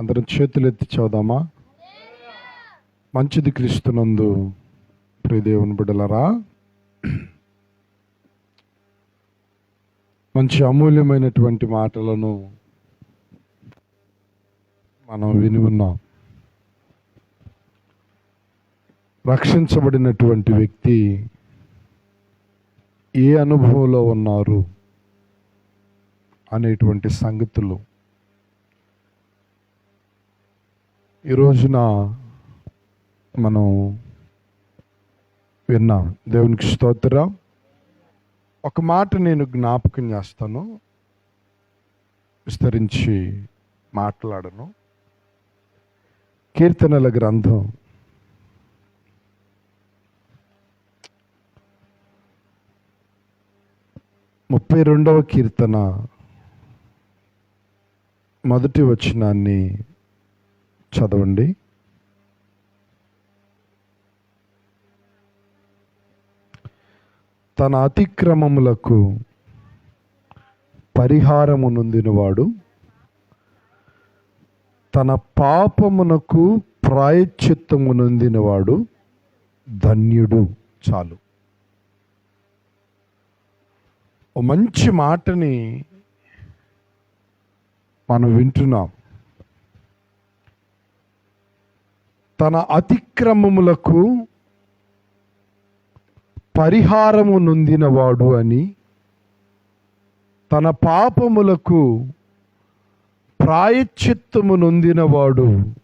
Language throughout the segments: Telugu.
అందరం చేతులు ఎత్తి చదుదామా మంచిది క్రీస్తునందు ప్రియదేవుని బిడ్డలరా. మంచి అమూల్యమైనటువంటి మాటలను మనం విని ఉన్నాం. రక్షించబడినటువంటి వ్యక్తి ఏ అనుభవంలో ఉన్నారు అనేటువంటి సంగతులు ఈ రోజున మనం విన్నాం దేవునికి స్తోత్ర. ఒక మాట నేను జ్ఞాపకం చేస్తాను. విస్తరించి మాట్లాడను. కీర్తనల గ్రంథం. ముప్పై రెండవ కీర్తన. మొదటి వచనాన్ని చదవండి. తన అతిక్రమములకు పరిహారము నొందినవాడు తన పాపమునకు ప్రాయశ్చిత్తము నొందినవాడు ధన్యుడు చాలు. ఓ మంచి మాటని మనం వింటున్నాం. తన అతిక్రమములకు పరిహారము నొందినవాడు అని తన పాపములకు ప్రాయశ్చిత్తము నొందినవాడు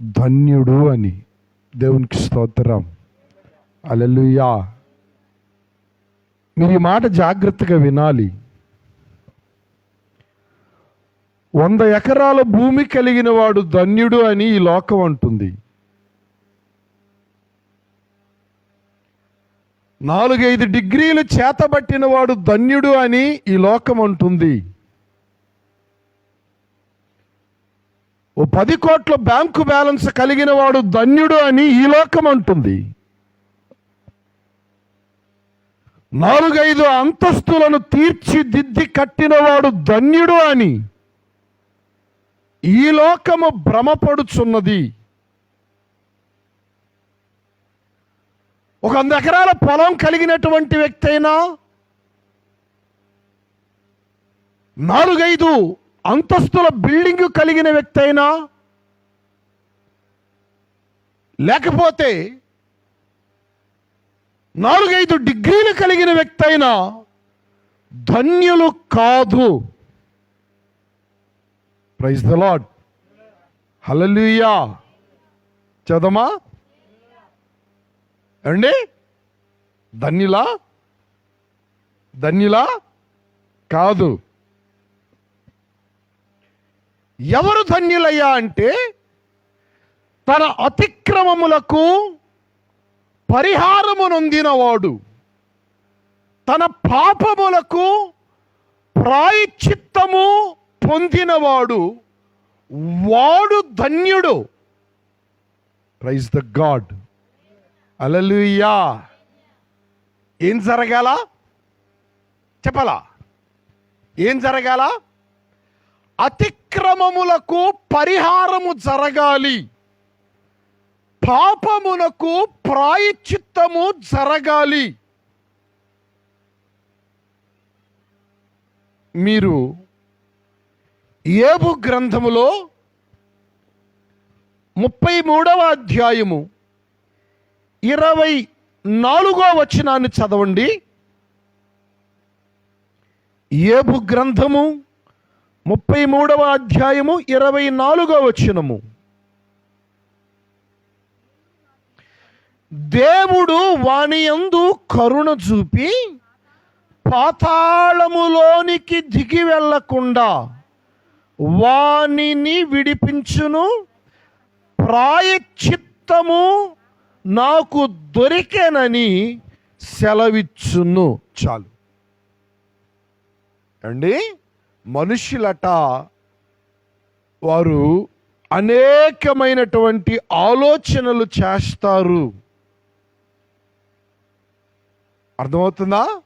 ధన్యుడు అని. దేవునికి స్తోత్రం. అలలుయా మీరు ఈ మాట జాగ్రత్తగా వినాలి. వంద ఎకరాల భూమి కలిగిన వాడు ధన్యుడు అని ఈ లోకం అంటుంది. నాలుగైదు డిగ్రీలు చేతబట్టిన వాడు ధన్యుడు అని ఈ లోకం అంటుంది. ఓ పది కోట్ల బ్యాంకు బ్యాలెన్స్ కలిగిన వాడు ధన్యుడు అని ఈ లోకం అంటుంది. నాలుగైదు అంతస్తులను తీర్చిదిద్ది కట్టినవాడు ధన్యుడు అని ఈ లోకము భ్రమపడుచున్నది. ఒక వంద ఎకరాల పొలం కలిగినటువంటి వ్యక్తి అయినా నాలుగైదు అంతస్తుల బిల్డింగ్ కలిగిన వ్యక్తి అయినా లేకపోతే నాలుగైదు డిగ్రీలు కలిగిన వ్యక్తి అయినా ధన్యులు కాదు. ప్రైజ్ ద లాడ్ హలలుయా చదమా ఏమండి? ధన్యులా? ధన్యులా? కాదు. ఎవరు ధన్యులయ్యా అంటే తన అతిక్రమములకు పరిహారము నొందినవాడు. తన పాపములకు ప్రాయచిత్తము పొందినవాడు వాడు ధన్యుడు. ప్రైజ్ ద గాడ్ అలలుయా ఏం జరగాల? చెప్పాలా? ఏం జరగాల? అతిక్రమములకు పరిహారము జరగాలి. పాపమునకు ప్రాయచిత్తము జరగాలి. మీరు ఏబు గ్రంథములో ముప్పై మూడవ అధ్యాయము ఇరవై నాలుగో వచనాన్ని చదవండి. ఏబు గ్రంథము ముప్పై మూడవ అధ్యాయము ఇరవై నాలుగో వచనము. దేవుడు వాని యందు కరుణ చూపి పాతాళములోనికి దిగి వెళ్ళకుండా వానిని విడిపించును. ప్రాయచిత్తము నాకు దొరికేనని సెలవిచ్చును. చాలు. అండి మనుషులట వారు అనేకమైనటువంటి ఆలోచనలు చేస్తారు. అర్థమవుతుందా?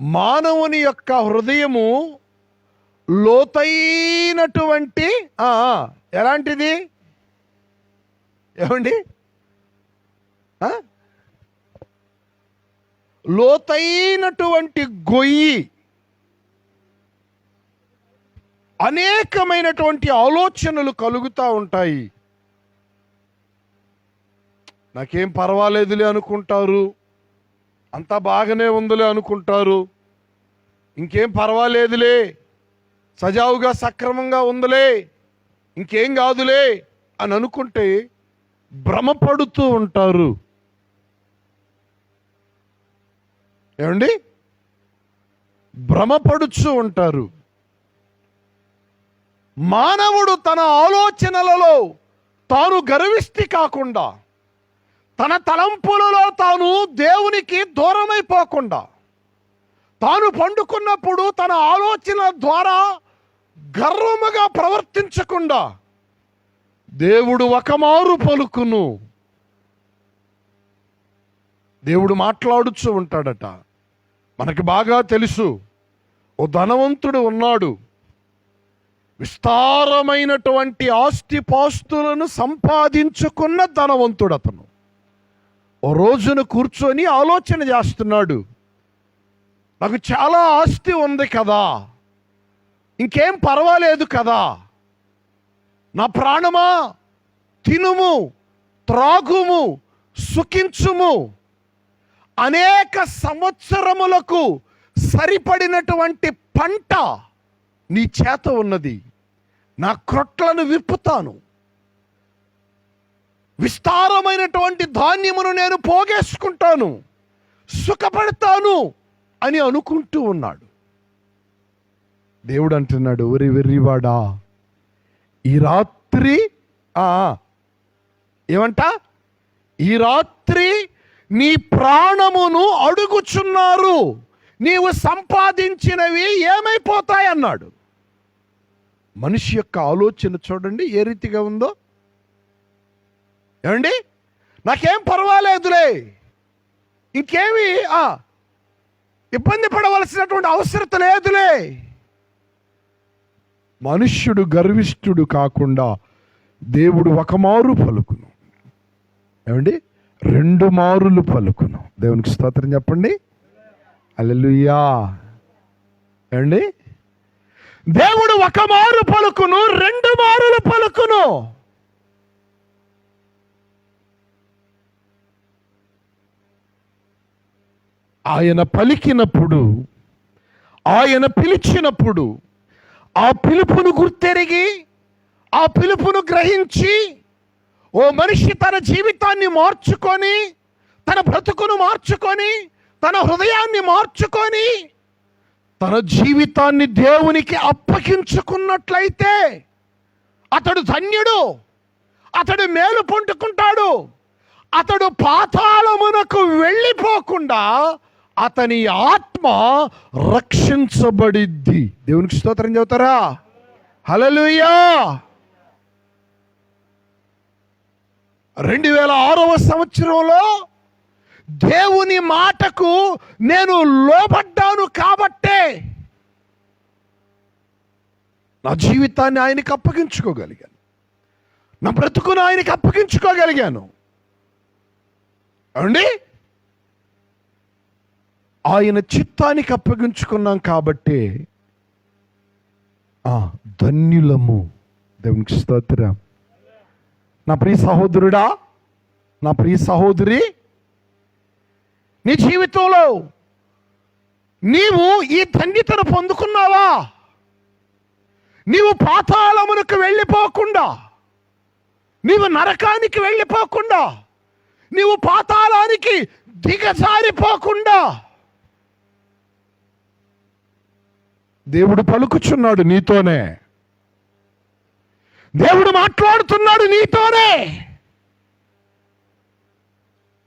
మానవుని యొక్క హృదయము లోతైనటువంటి ఎలాంటిది? ఏమండి? లోతైనటువంటి గొయ్యి అనేకమైనటువంటి ఆలోచనలు కలుగుతూ ఉంటాయి. నాకేం పర్వాలేదులే అనుకుంటారు. అంతా బాగానే ఉందిలే అనుకుంటారు. ఇంకేం పర్వాలేదులే. సజావుగా సక్రమంగా ఉందిలే. ఇంకేం కాదులే అని అనుకుంటే భ్రమపడుతూ ఉంటారు. ఏమండి? భ్రమపడుచు ఉంటారు. మానవుడు తన ఆలోచనలలో తాను గర్విష్టి కాకుండా తన తలంపులలో తాను దేవునికి దూరమైపోకుండా తాను పండుకున్నప్పుడు తన ఆలోచన ద్వారా గర్వముగా ప్రవర్తించకుండా దేవుడు ఒకమారు పలుకును. దేవుడు మాట్లాడుచు ఉంటాడట. మనకి బాగా తెలుసు. ఓ ధనవంతుడు ఉన్నాడు. విస్తారమైనటువంటి ఆస్తిపాస్తులను సంపాదించుకున్న ధనవంతుడు అతను. ఓ రోజున కూర్చొని ఆలోచన చేస్తున్నాడు. నాకు చాలా ఆస్తి ఉంది కదా. ఇంకేం పర్వాలేదు కదా. నా ప్రాణమా? తినుము త్రాగుము సుఖించుము. అనేక సంవత్సరములకు సరిపడినటువంటి పంట నీ చేత ఉన్నది. నా క్రొట్లను విప్పుతాను. విస్తారమైనటువంటి ధాన్యమును నేను పోగేసుకుంటాను. సుఖపడతాను అని అనుకుంటూ ఉన్నాడు. దేవుడు అంటున్నాడు ఒరి వెర్రివాడా ఈ రాత్రి ఆ ఏమంట? ఈ రాత్రి నీ ప్రాణమును అడుగుచున్నారు. నీవు సంపాదించినవి ఏమైపోతాయి అన్నాడు. మనిషి యొక్క ఆలోచన చూడండి ఏ రీతిగా ఉందో. ఏమండి? నాకేం పర్వాలేదులే. ఇంకేమి ఆ, ఇబ్బంది పడవలసినటువంటి అవసరత లేదులే. మనుష్యుడు గర్విష్ఠుడు కాకుండా దేవుడు ఒక మారు పలుకును. ఏమండి? రెండు మారులు పలుకును. దేవునికి స్తోత్రం చెప్పండి. అల్లెలుయ్యా ఏమండి? దేవుడు ఒక మారు పలుకును రెండు మారులు పలుకును. ఆయన పలికినప్పుడు ఆయన పిలిచినప్పుడు ఆ పిలుపును గుర్తెరిగి ఆ పిలుపును గ్రహించి ఓ మనిషి తన జీవితాన్ని మార్చుకొని తన బ్రతుకును మార్చుకొని తన హృదయాన్ని మార్చుకొని తన జీవితాన్ని దేవునికి అప్పగించుకున్నట్లయితే అతడు ధన్యుడు అతడు మేలు పొందుకుంటాడు. అతడు పాతాళమునకు వెళ్ళిపోకుండా అతని ఆత్మ రక్షించబడిద్ది. దేవునికి స్తోత్రం చెబుతారా? హలలుయా రెండు వేల ఆరవ సంవత్సరంలో దేవుని మాటకు నేను లోబడ్డాను కాబట్టే నా జీవితాన్ని ఆయనకి అప్పగించుకోగలిగాను. నా బ్రతుకును ఆయనకి అప్పగించుకోగలిగాను. అండి ఆయన చిత్తానికి అప్పగించుకున్నాం కాబట్టి ఆ ధన్యులము. దేవునికి స్తోత్రం. నా ప్రియ సహోదరుడా నా ప్రియ సహోదరి నీ జీవితంలో నీవు ఈ ధన్యతను పొందుకున్నావా? నీవు పాతాళమునకు వెళ్ళిపోకుండా నీవు నరకానికి వెళ్ళిపోకుండా నీవు పాతాళానికి దిగజారిపోకుండా దేవుడు పలుకుచున్నాడు నీతోనే. దేవుడు మాట్లాడుతున్నాడు నీతోనే.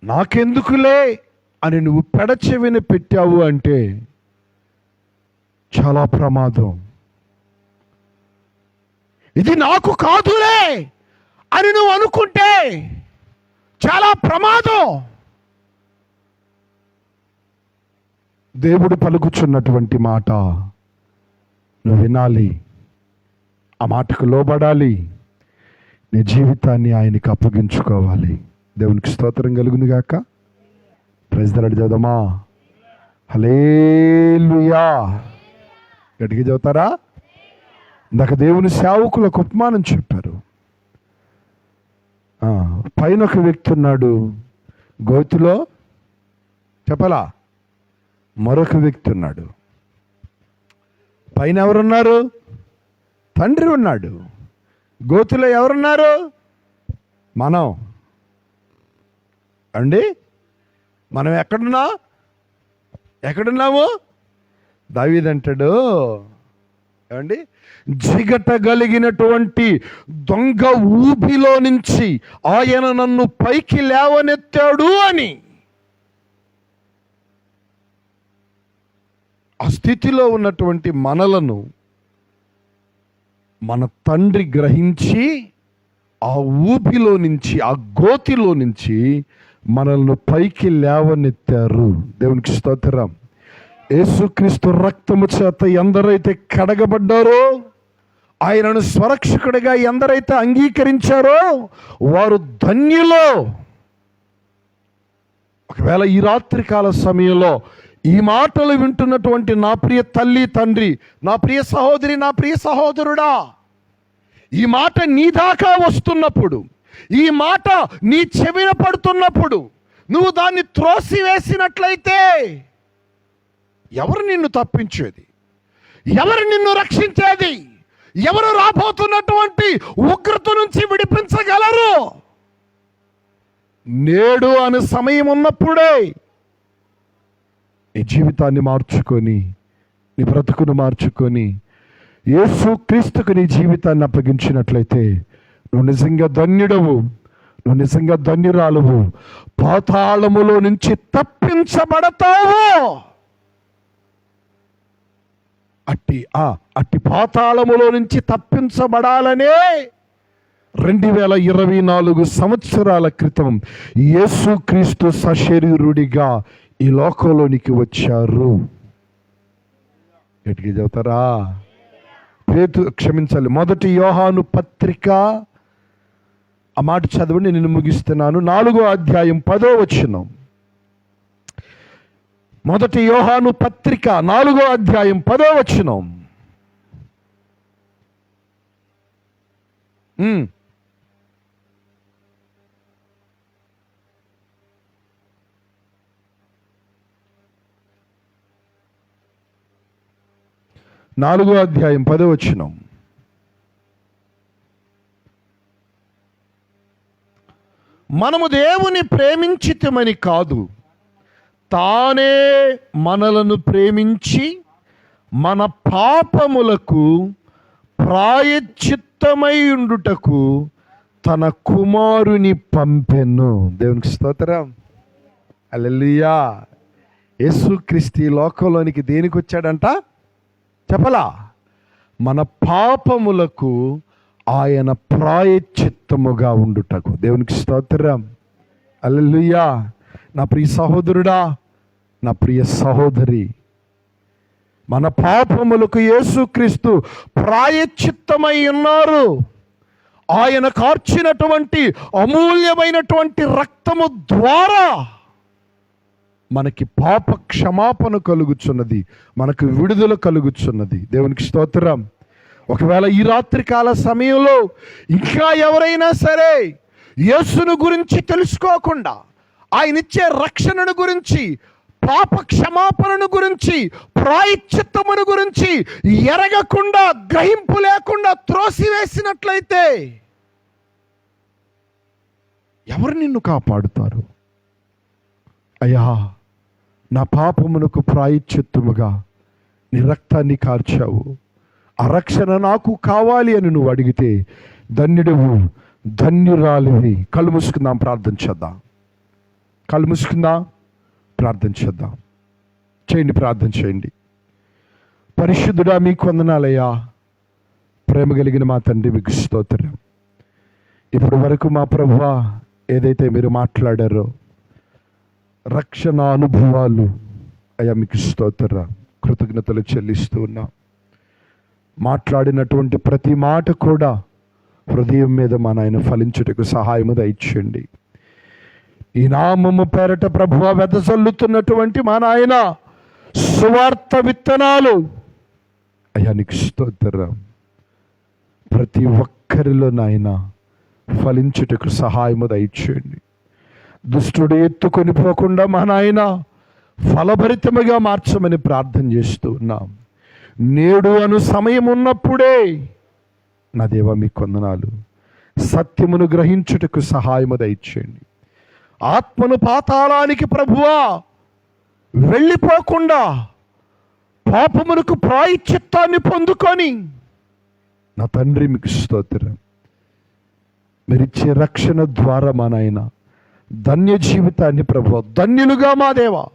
నాకెందుకులే అని నువ్వు పెడచెవిన పెట్టావు అంటే చాలా ప్రమాదం. ఇది నాకు కాదులే అని నువ్వు అనుకుంటే చాలా ప్రమాదం. దేవుడు పలుకుచున్నటువంటి మాట నువ్వు వినాలి. ఆ మాటకు లోబడాలి. నీ జీవితాన్ని ఆయనకి అప్పగించుకోవాలి. దేవునికి స్తోత్రం కలుగును గాక. ప్రజలాడు చదమా హలేలుయా గట్టిగా చదువుతారా ఇందాక దేవుని సేవకులకు ఉపమానం చెప్పారు. పైన ఒక వ్యక్తి ఉన్నాడు. గోతిలో చెప్పలా? మరొక వ్యక్తి ఉన్నాడు. పైన ఎవరున్నారు? తండ్రి ఉన్నాడు. గోతులో ఎవరున్నారు? మనం. అండి? మనం ఎక్కడున్నా? ఎక్కడున్నాము? దావీదంటాడు ఏమండి? జిగటగలిగినటువంటి దొంగ ఊపిలో నుంచి ఆయన నన్ను పైకి లేవనెత్తాడు అని. ఆ స్థితిలో ఉన్నటువంటి మనలను మన తండ్రి గ్రహించి ఆ ఊపిలో నుంచి ఆ గోతిలో నుంచి మనల్ని పైకి లేవనెత్తారు. దేవునికి స్తోత్రం. యేసుక్రీస్తు రక్తము చేత ఎందరైతే కడగబడ్డారో ఆయనను స్వరక్షకుడిగా ఎందరైతే అంగీకరించారో వారు ధన్యులో. ఒకవేళ ఈ రాత్రికాల సమయంలో ఈ మాటలు వింటున్నటువంటి నా ప్రియ తల్లి తండ్రి నా ప్రియ సహోదరి నా ప్రియ సహోదరుడా ఈ మాట నీ దాకా వస్తున్నప్పుడు ఈ మాట నీ చెవిన పడుతున్నప్పుడు నువ్వు దాన్ని త్రోసివేసినట్లయితే ఎవరు నిన్ను తప్పించేది? ఎవరు నిన్ను రక్షించేది? ఎవరు రాబోతున్నటువంటి ఉగ్రత నుంచి విడిపించగలరు? నేడు అనే సమయం ఉన్నప్పుడే నీ జీవితాన్ని మార్చుకొని నీ బ్రతుకును మార్చుకొని యేసు క్రీస్తుకు నీ జీవితాన్ని అప్పగించినట్లయితే నువ్వు నిజంగా ధన్యుడవు. నువ్వు నిజంగా ధన్యురాలువు. పాతాళములో నుంచి తప్పించబడతావు. అట్టి ఆ అట్టి పాతాళములో నుంచి తప్పించబడాలనే రెండు వేల ఇరవై నాలుగు సంవత్సరాల క్రితం యేసుక్రీస్తు సశరీరుడిగా ఈ లోకంలోనికి వచ్చారు. ఎటుకి చదువుతారా పేతు క్షమించాలి. మొదటి యోహాను పత్రిక ఆ మాట చదవండి నేను ముగిస్తున్నాను. నాలుగో అధ్యాయం పదో వచ్చినాం మొదటి యోహాను పత్రిక నాలుగో అధ్యాయం పదో వచ్చినాం నాలుగో అధ్యాయం పదవచనం మనము దేవుని ప్రేమించితమని కాదు తానే మనలను ప్రేమించి మన పాపములకు ప్రాయచిత్తమై ఉండుటకు తన కుమారుని పంపెను. దేవునికి స్తోత్రం. అల్లెలుయా యేసుక్రీస్తు లోకంలోనికి దేనికి వచ్చాడంట చెప్పలా? మన పాపములకు ఆయన ప్రాయచిత్తముగా ఉండుటకు. దేవునికి స్తోత్రం. అల్లెలుయా నా ప్రియ సహోదరుడా నా ప్రియ సహోదరి. మన పాపములకు యేసుక్రీస్తు ప్రాయచిత్తమై ఉన్నారు. ఆయన కార్చినటువంటి అమూల్యమైనటువంటి రక్తము ద్వారా మనకి పాప క్షమాపణ కలుగుచున్నది మనకు విడుదల కలుగుచున్నది. దేవునికి స్తోత్రం. ఒకవేళ ఈ రాత్రికాల సమయంలో ఇంకా ఎవరైనా సరే యేసును గురించి తెలుసుకోకుండా ఆయన ఇచ్చే రక్షణను గురించి పాప క్షమాపణను గురించి ప్రాయశ్చిత్తమును గురించి ఎరగకుండా గ్రహింపు లేకుండా త్రోసివేసినట్లయితే ఎవరు నిన్ను కాపాడుతారు? అయ్యా నా పాపమునకు ప్రాయశ్చిత్తముగా నీ రక్తాన్ని కార్చావు. ఆ రక్షణ నాకు కావాలి అని నువ్వు అడిగితే ధన్యుడవు ధన్యురాలివి. కళ్ళు మూసుకుందాం ప్రార్థన చేద్దాం. కళ్ళు మూసుకుందాం ప్రార్థన చేద్దాం. చేయండి ప్రార్థన చేయండి. పరిశుద్ధుడా మీకు వందనాలయ్యా. ప్రేమ కలిగిన మా తండ్రి మీకు స్తోత్రం. ఇప్పటి వరకు మా ప్రభు ఏదైతే మీరు మాట్లాడారో రక్షణ అనుభవాలు అయ్యా మీకు స్తోత్ర. కృతజ్ఞతలు చెల్లిస్తూ ఉన్నా. మాట్లాడినటువంటి ప్రతి మాట కూడా హృదయం మీద మా నాయన ఫలించుటకు సహాయము దయచేయండి. ఈ నామము పేరట ప్రభువ వెదజల్లుతున్నటువంటి మా నాయన సువార్త విత్తనాలు. అయ్యా నీకు స్తోత్రం. ప్రతి ఒక్కరిలో నాయన ఫలించుటకు సహాయము దయచేయండి. దుష్టుడు ఎత్తుకొని పోకుండా మా నాయన ఫలభరితముగా మార్చమని ప్రార్థన చేస్తూ ఉన్నాం. నేడు అను సమయం ఉన్నప్పుడే నా దేవ మీ కొందనాలు సత్యమును గ్రహించుటకు సహాయము దయచేయండి. ఆత్మను పాతాళానికి ప్రభువా వెళ్ళిపోకుండా పాపమునకు ప్రాయచిత్తాన్ని పొందుకొని నా తండ్రి మీకు స్తోత్రం. మీరిచ్చే రక్షణ ద్వారా మా నాయన ధన్య జీవితాన్ని ప్రభు ధన్యులుగా మా దేవ.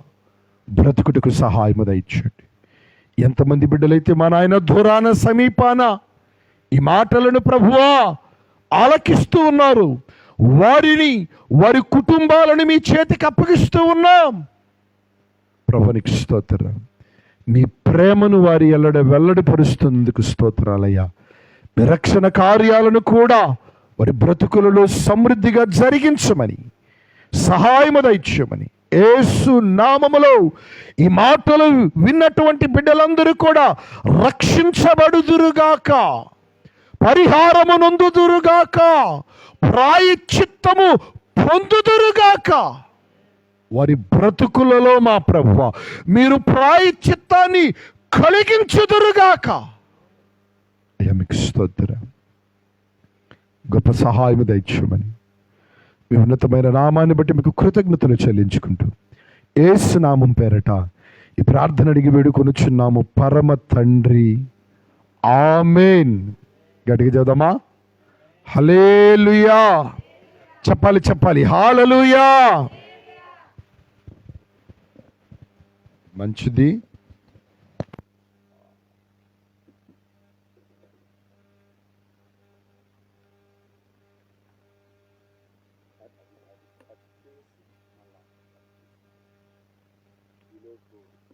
బ్రతుకుటకు సహాయము దయచేయండి. ఎంతమంది బిడ్డలైతే మా నాయన దూరాన సమీపాన ఈ మాటలను ప్రభువా ఆలకిస్తూ ఉన్నారు. వారిని వారి కుటుంబాలను మీ చేతికి అప్పగిస్తూ ఉన్నాం. ప్రభునికి స్తోత్రం. మీ ప్రేమను వారి ఎల్లడ వెల్లడిపరుస్తున్నందుకు స్తోత్రాలయ్యా. మీ రక్షణ కార్యాలను కూడా వారి బ్రతుకులలో సమృద్ధిగా జరిగించమని సహాయము దయచేయమని ఏసు నామములో ఈ మాటలు విన్నటువంటి బిడ్డలందరూ కూడా రక్షించబడుదురుగాక. పరిహారము నొందుదురుగాక. ప్రాయచిత్తము పొందుదురుగాక. వారి బ్రతుకులలో మా ప్రభువ మీరు ప్రాయచిత్తాన్ని కలిగించుదురుగాక. అయ్యా మీకు స్తోత్ర. గొప్ప సహాయము దయచేయమని మీ ఉన్నతమైన నామాన్ని బట్టి మీకు కృతజ్ఞతలు చెల్లించుకుంటూ ఏసు నామం పేరట ఈ ప్రార్థన అడిగి వేడుకొనుచున్నాము. పరమ తండ్రి. ఆమెన్. గట్టిగా చదమా హలేలుయా చెప్పాలి చెప్పాలి. హాలలుయా. మంచిది. good.